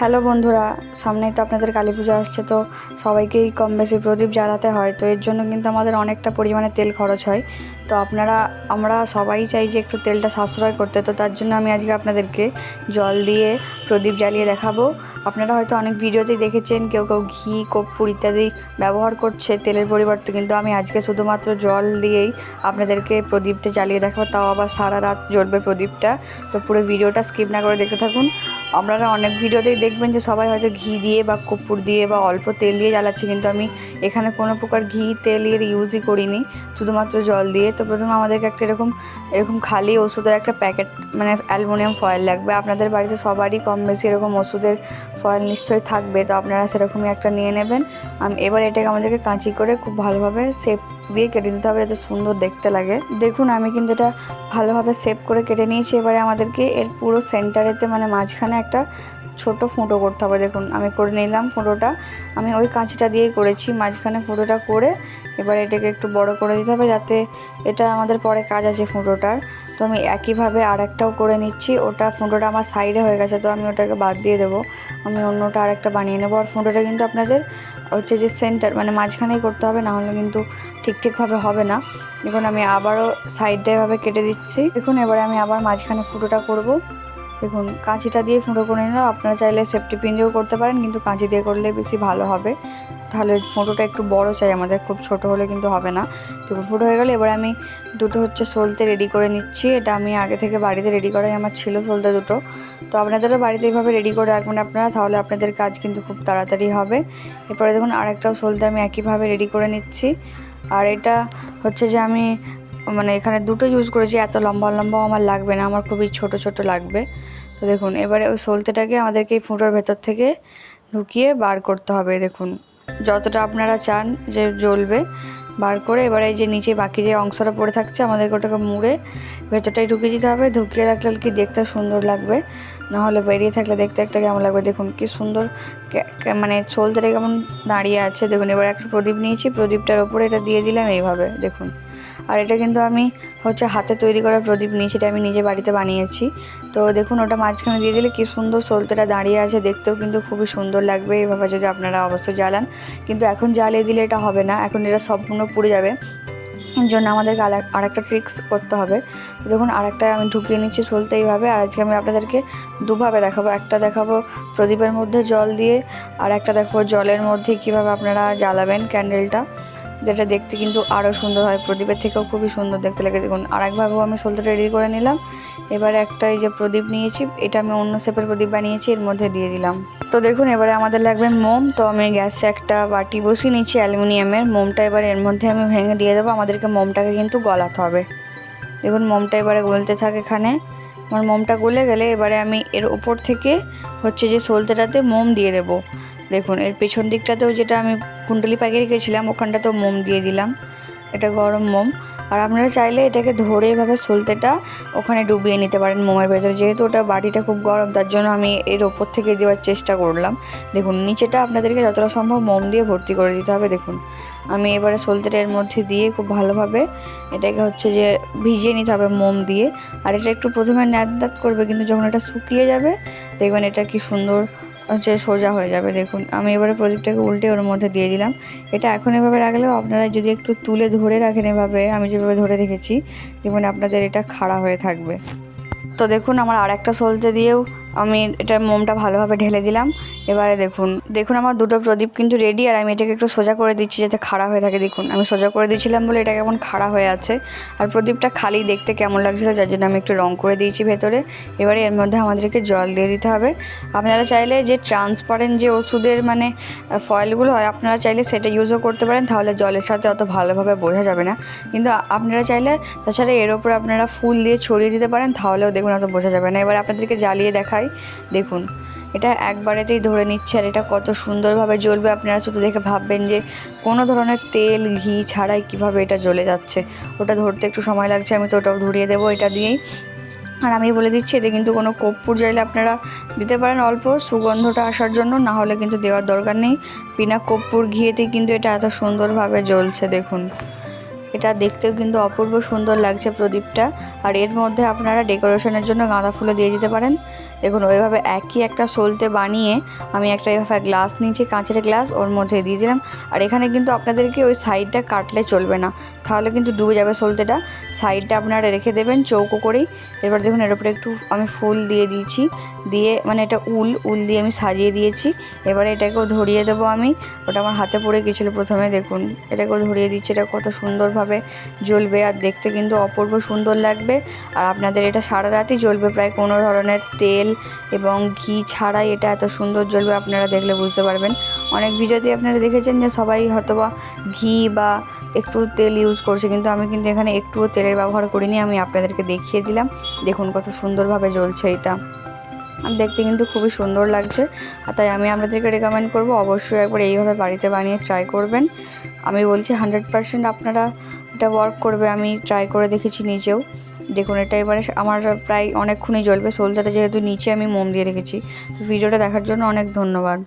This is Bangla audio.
হ্যালো বন্ধুরা, সামনেই তো আপনাদের কালী পুজো আসছে, তো সবাইকেই কম বেশি প্রদীপ জ্বালাতে হয়, তো এর জন্য কিন্তু আমাদের অনেকটা পরিমাণে তেল খরচ হয়। তো আপনারা, আমরা সবাই চাই যে একটু তেলটা সাশ্রয় করতে। তো তার জন্য আমি আজকে আপনাদেরকে জল দিয়ে প্রদীপ জ্বালিয়ে দেখাবো। আপনারা হয়তো অনেক ভিডিওতেই দেখেছেন, কেউ কেউ ঘি, কর্পূর ইত্যাদি ব্যবহার করছে তেলের পরিবর্তে। কিন্তু আমি আজকে শুধুমাত্র জল দিয়েই আপনাদেরকে প্রদীপটা জ্বালিয়ে দেখাবো। তাও আবার সারা রাত জ্বলবে প্রদীপটা। তো পুরো ভিডিওটা স্কিপ না করে দেখতে থাকুন। আপনারা অনেক ভিডিওতেই দেখবেন যে সবাই হয়তো ঘি দিয়ে বা কর্পূর দিয়ে বা অল্প তেল দিয়ে জ্বালাচ্ছে। কিন্তু আমি এখানে কোনো প্রকার ঘি তেলের ইউজই করিনি। শুধুমাত্র জল দিয়ে তো প্রথমে আমাদেরকে একটা এরকম এরকম খালি ওষুধের একটা প্যাকেট মানে অ্যালুমিনিয়াম ফয়েল লাগবে। আপনাদের বাড়িতে সবারই কম বেশি এরকম ওষুধের ফয়েল নিশ্চয়ই থাকবে, তো আপনারা সেরকমই একটা নিয়ে নেবেন। আম- এবার এটাকে আমাদেরকে কাঁচি করে খুব ভালোভাবে শেপ দিয়ে কেটে নিতে হবে, যাতে সুন্দর দেখতে লাগে। দেখুন, আমি কিন্তু এটা ভালোভাবে শেপ করে কেটে নিয়েছি। এবারে আমাদেরকে এর পুরো সেন্টারেতে মানে মাঝখানে একটা ছোট ফুটো করতে হবে। দেখুন, আমি করে নিলাম ফুটোটা। আমি ওই কাঁচিটা দিয়েই করেছি, মাঝখানে ফুটোটা করে এবার এটাকে একটু বড় করে দিতে হবে যাতে এটা আমাদের পরে কাজ আছে ফুটোটার। তো আমি একইভাবে আর একটাও করে নিচ্ছি। ওটা ফুটোটা আমার সাইডে হয়ে গেছে, তো আমি ওটাকে বাদ দিয়ে দেবো। আমি অন্যটা আর একটা বানিয়ে নেব। আর ফুটোটা কিন্তু আপনাদের হচ্ছে যে সেন্টার মানে মাঝখানেই করতে হবে, না হলে কিন্তু ঠিক ঠিকভাবে হবে না। দেখুন, আমি আবারও সাইডটা এভাবে কেটে দিচ্ছি। দেখুন, এবারে আমি আবার মাঝখানে ফুটোটা করব। দেখুন, কাঁচিটা দিয়ে ফুটো করে নিলাম আপনারা চাইলে সেফটি পিন দিয়েও করতে পারেন, কিন্তু কাঁচি দিয়ে করলে বেশি ভালো হবে। তাহলে ফোটোটা একটু বড় চাই আমাদের, খুব ছোট হলে কিন্তু হবে না। তো ফুটো হয়ে গেলে, এবার আমি দুটো হচ্ছে সলতে রেডি করে নিচ্ছি। এটা আমি আগে থেকে বাড়িতে রেডি করাই, আমার ছিল সলতে দুটো। তো আপনাদেরও বাড়িতে এইভাবে রেডি করে রাখবেন আপনারা, তাহলে আপনাদের কাজ কিন্তু খুব তাড়াতাড়ি হবে। এরপরে দেখুন, আরেকটাও সলতে আমি একইভাবে রেডি করে নিচ্ছি। আর এটা হচ্ছে যে আমি মানে এখানে দুটো ইউজ করেছি, এত লম্বা লম্বাও আমার লাগবে না, আমার খুবই ছোট ছোট লাগবে। তো দেখুন, এবারে ওই সলতেটাকে আমাদেরকে এই ফুটোর ভেতর থেকে ঢুকিয়ে বার করতে হবে, দেখুন। যতটা আপনারা চান যে জ্বলবে, বার করে এবারে এই যে নিচে বাকি যে অংশটা পড়ে থাকছে, আমাদেরকে ওটাকে মুড়ে ভেতরটাই ঢুকিয়ে দিতে হবে। ঢুকিয়ে রাখলে কি দেখতে সুন্দর লাগবে, নাহলে বেরিয়ে থাকলে দেখতে একটা কেমন লাগবে, দেখুন কি সুন্দর মানে চলতে কেমন দাঁড়িয়ে আছে। দেখুন, এবার একটা প্রদীপ নিয়েছি, প্রদীপটার ওপরে এটা দিয়ে দিলাম এইভাবে, দেখুন। আর এটা কিন্তু আমি হচ্ছে হাতে তৈরি করা প্রদীপ নিয়েছি এটা আমি নিজে বাড়িতে বানিয়েছি। তো দেখুন, ওটা মাঝখানে দিয়ে দিলে কি সুন্দর সলতেটা দাঁড়িয়ে আছে, দেখতেও কিন্তু খুবই সুন্দর লাগবে। এভাবে যদি আপনারা অবশ্যই জ্বালান। কিন্তু এখন জ্বালিয়ে দিলে এটা হবে না, এখন এটা সম্পূর্ণ পুড়ে যাবে। জন্য আমাদেরকে আর একটা ট্রিক্স করতে হবে। দেখুন, আরেকটা আমি ঢুকিয়ে নিচ্ছি সলতে এইভাবে। আর আজকে আমি আপনাদেরকে দুভাবে দেখাবো। একটা দেখাবো প্রদীপের মধ্যে জল দিয়ে, আর একটা দেখাবো জলের মধ্যে কীভাবে আপনারা জ্বালাবেন ক্যান্ডেলটা যেটা দেখতে কিন্তু আরও সুন্দর হয়। প্রদীপের থেকেও খুবই সুন্দর দেখতে লাগে। দেখুন আরেকভাবেও আমি সলতেটা রেডি করে নিলাম। এবারে একটা এই যে প্রদীপ নিয়েছি, এটা আমি অন্য শেপের প্রদীপ বানিয়েছি, এর মধ্যে দিয়ে দিলাম। তো দেখুন, এবারে আমাদের লাগবে মোম। তো আমি গ্যাসে একটা বাটি বসিয়ে নিচ্ছি অ্যালুমিনিয়ামের। মোমটা এবার এর মধ্যে আমি ভেঙে দিয়ে দেবো। আমাদেরকে মোমটাকে কিন্তু গলাতে হবে। দেখুন, মোমটা এবারে গলতে থাকে এখানে। আমার মোমটা গলে গেলে এবারে আমি এর ওপর থেকে হচ্ছে যে সলতেটাতে মোম দিয়ে দেবো। দেখুন, এর পেছন দিকটাতেও যেটা আমি কুণ্ডলি পাকিয়ে রেখেছিলাম, ওখানটাতেও মোম দিয়ে দিলাম। এটা গরম মোম। আর আপনারা চাইলে এটাকে ধরে এভাবে সলতেটা ওখানে ডুবিয়ে নিতে পারেন মোমের ভেতরে। যেহেতু ওটা বাটিটা খুব গরম, তার জন্য আমি এর ওপর থেকে দেওয়ার চেষ্টা করলাম। দেখুন, নিচেটা আপনাদেরকে যতটা সম্ভব মোম দিয়ে ভর্তি করে দিতে হবে। দেখুন, আমি এবারে সলতেটা এর মধ্যে দিয়ে খুব ভালোভাবে এটাকে হচ্ছে যে ভিজিয়ে নিতে হবে মোম দিয়ে। আর এটা একটু প্রথমে ন্যাদ করবে, কিন্তু যখন এটা শুকিয়ে যাবে, দেখবেন এটা কি সুন্দর হচ্ছে সোজা হয়ে যাবে, দেখুন। আমি এবারে প্রদীপটাকে উল্টে ওর মধ্যে দিয়ে দিলাম। এটা এখন এভাবে রাখলেও আপনারা যদি একটু তুলে ধরে রাখেন এভাবে, আমি যেভাবে ধরে রেখেছি, দেখুন আপনাদের এটা খাড়া হয়ে থাকবে। তো দেখুন, আমার আর একটা সলতে দিয়েও আমি এটা মোমটা ভালোভাবে ঢেলে দিলাম। এবারে দেখুন। দেখুন আমার দুটো প্রদীপ কিন্তু রেডি আর আমি এটাকে একটু সোজা করে দিচ্ছি যাতে খাড়া হয়ে থাকে। দেখুন, আমি সোজা করে দিয়েছিলাম বলে এটা কেমন খাড়া হয়ে আছে। আর প্রদীপটা খালি দেখতে কেমন লাগছিল যার জন্য আমি একটু রং করে দিয়েছি ভেতরে। এবারে এর মধ্যে আমাদেরকে জল দিয়ে দিতে হবে। আপনারা চাইলে যে ট্রান্সপারেন্ট যে ওষুধের মানে ফয়েলগুলো হয়, আপনারা চাইলে সেটা ইউজও করতে পারেন। তাহলে জলের সাথে অত ভালোভাবে বোঝা যাবে না। কিন্তু আপনারা চাইলে, তাছাড়া এর ওপরে আপনারা ফুল দিয়ে ছড়িয়ে দিতে পারেন। তাহলেও দেখুন অত বোঝা যাবে না। এবার আপনাদেরকে জ্বালিয়ে দেখাই। দেখুন, এটা একবারেতেই ধরে নিচ্ছে আর এটা কত সুন্দরভাবে জ্বলবে। আপনারা শুধু দেখে ভাববেন যে কোনো ধরনের তেল, ঘি ছাড়াই কীভাবে এটা জ্বলে যাচ্ছে। ওটা ধরতে একটু সময় লাগছে, আমি তো ওটাও ধরিয়ে দেবো এটা দিয়েই। আর আমি বলে দিচ্ছি, এতে কিন্তু কোনো কর্পূর চাইলে আপনারা দিতে পারেন অল্প। সুগন্ধটা আসার জন্য, না হলে কিন্তু দেওয়ার দরকার নেই। বিনা কর্পূর ঘিয়েতেই কিন্তু এটা এত সুন্দরভাবে জ্বলছে, দেখুন। এটা দেখতেও কিন্তু অপূর্ব সুন্দর লাগছে প্রদীপটা। আর এর মধ্যে আপনারা ডেকোরেশনের জন্য গাঁদা ফুলও দিয়ে দিতে পারেন। দেখুন, ওইভাবে একই একটা সলতে বানিয়ে আমি একটা এভাবে গ্লাস নিয়েছি, কাঁচের গ্লাস, ওর মধ্যে দিয়ে দিলাম। আর এখানে কিন্তু আপনাদেরকে ওই সাইডটা কাটলে চলবে না। তাহলে কিন্তু ডুবে যাবে সলতেটা। সাইডটা আপনারা রেখে দেবেন চৌকো করেই। এরপর দেখুন, এর উপরে একটু আমি ফুল দিয়ে দিয়েছি। দিয়ে মানে এটা উল উল দিয়ে আমি সাজিয়ে দিয়েছি। এবারে এটাকেও ধরিয়ে দেবো আমি। ওটা আমার হাতে পড়ে গেছিল প্রথমে, দেখুন। এটাকেও ধরিয়ে দিচ্ছি। এটা কত সুন্দরভাবে জ্বলবে আর দেখতে কিন্তু অপূর্ব সুন্দর লাগবে। আর আপনাদের এটা সারা রাতই জ্বলবে, প্রায় কোনো ধরনের তেল এবং ঘি ছাড়াই এটা এত সুন্দর জ্বলবে, আপনারা দেখলে বুঝতে পারবেন। অনেক ভিডিওতে আপনারা দেখেছেন যে সবাই হয়তোবা ঘি বা একটু তেল ইউজ করছে, কিন্তু আমি কিন্তু এখানে একটুও তেলের ব্যবহার করিনি। আমি আপনাদেরকে দেখিয়ে দিলাম। দেখুন কত সুন্দরভাবে জ্বলছে এটা। দেখতে কিন্তু খুবই সুন্দর লাগছে। আর তাই আমি আপনাদেরকে রেকমেন্ড করব, অবশ্যই একবার এইভাবে বাড়িতে বানিয়ে ট্রাই করবেন। আমি বলছি হান্ড্রেড পারসেন্ট আপনারা এটা ওয়ার্ক করবে, আমি ট্রাই করে দেখেছি নিজেও। দেখুন, এটা এবারে আমার প্রায় অনেকক্ষণই জ্বলবে। সলতেটা যেহেতু নিচে আমি মোম দিয়ে রেখেছি। ভিডিওটা দেখার জন্য অনেক ধন্যবাদ।